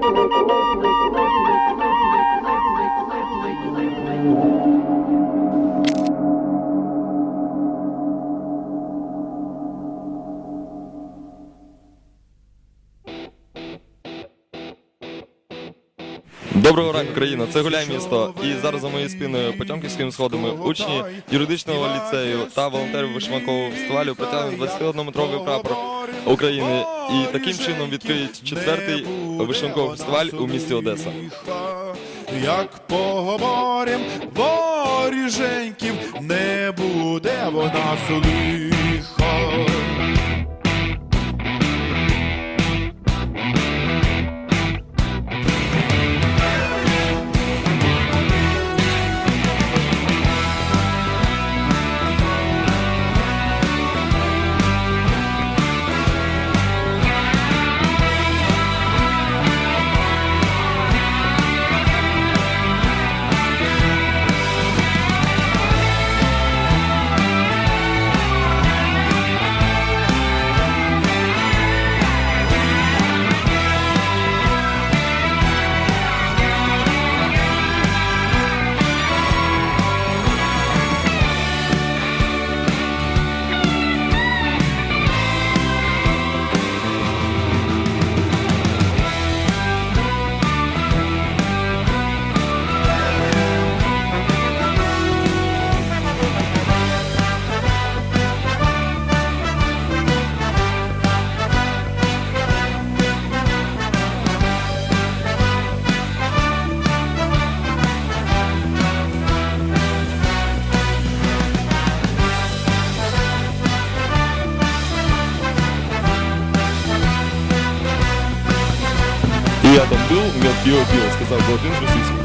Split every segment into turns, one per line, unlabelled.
Thank you. Доброго ранку, країна! Це гуляй місто. І зараз за моєю спиною Потьомківськими сходами учні юридичного ліцею та волонтери вишмакового фестивалю притягнуть 21-метровий прапор України і таким чином відкриють четвертий вишмаковий фестиваль у місті Одеса.
Як поговорим воріженьків, не буде вона лиха.
Я там був, мед пиво пиво, сказав би один як російських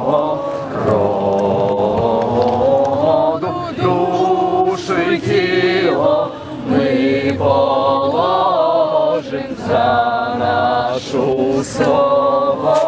за нашу свободу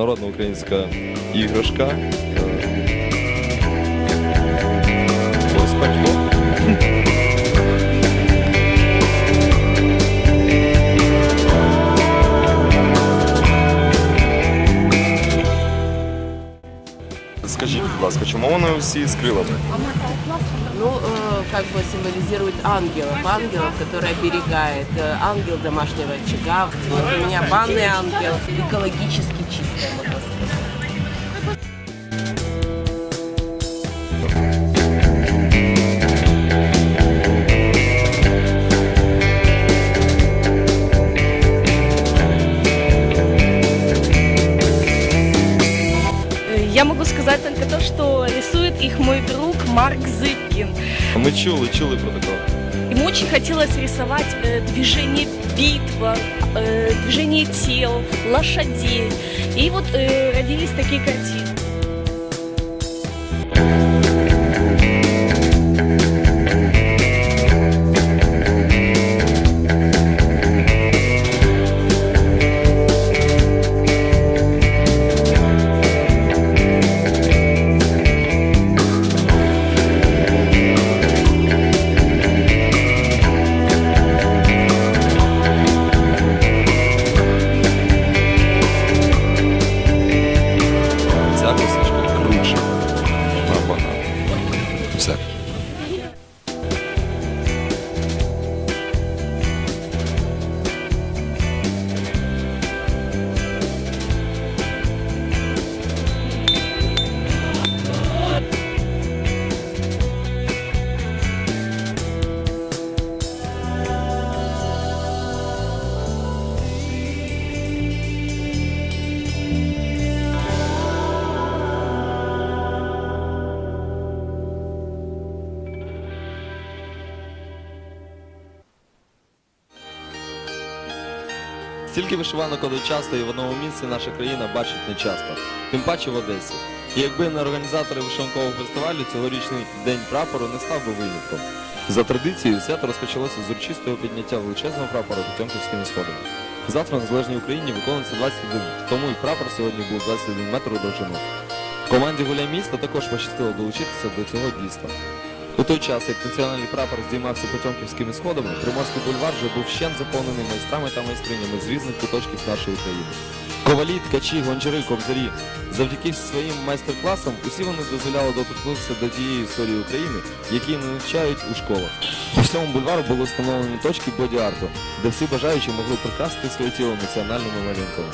Народна українська іграшка. Скажіть, будь ласка, чому вони всі з крилами?
Ну, э, как бы символизирует ангелов, ангелов, который оберегает, э, ангел домашнего очага. Вот у меня банный ангел, экологически можно сказать.
Я могу сказать только то, что рисует их мой друг Марк Зыбкин.
Ми чули, чули про такого.
Ему очень хотелось рисовать э, движение битва, э, движение тел, лошадей. И вот э, родились такие картины.
Стільки вишиванок одночасно і в одному місці наша країна бачить нечасто, тим паче в Одесі. І якби не організатори вишиванкового фестивалю, цьогорічний день прапору не став би винятком. За традицією, свято розпочалося з урочистого підняття величезного прапора Потьомківськими сходами. Завтра в незалежній Україні виконується 21, тому і прапор сьогодні був 21 метр у довжину. Команді гуляй міста також пощастило долучитися до цього дійства. У той час, як національний прапор здіймався Потьомківськими сходами, Приморський бульвар вже був щен заповнений майстрами та майстринями з різних куточків нашої країни. Ковалі, ткачі, гончари, кобзарі. Завдяки своїм майстер-класам усі вони дозволяли доторкнутися до тієї історії України, які не навчають у школах. По всьому бульвару були встановлені точки боді-арту, де всі бажаючі могли прикрасити своє тіло національними малюнками.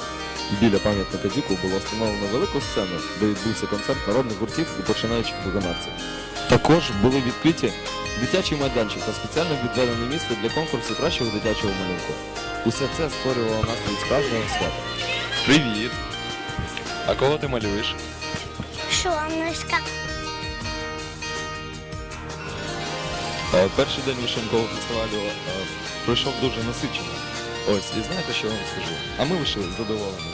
Біля пам'ятника Дюку було встановлено велику сцену, де відбувся концерт народних гуртів і починаючих виконавців. Також були відкриті дитячий майданчик та спеціально відведене місце для конкурсу кращого дитячого малюнку. Усе це створювало настрій справжнього свята. Привіт! А кого ти малюєш?
Солнышко.
Е, Перший день вишиванкового фестивалю е, пройшов дуже насичено. Ось, і знаєте, що я вам скажу? А ми вийшли задоволені.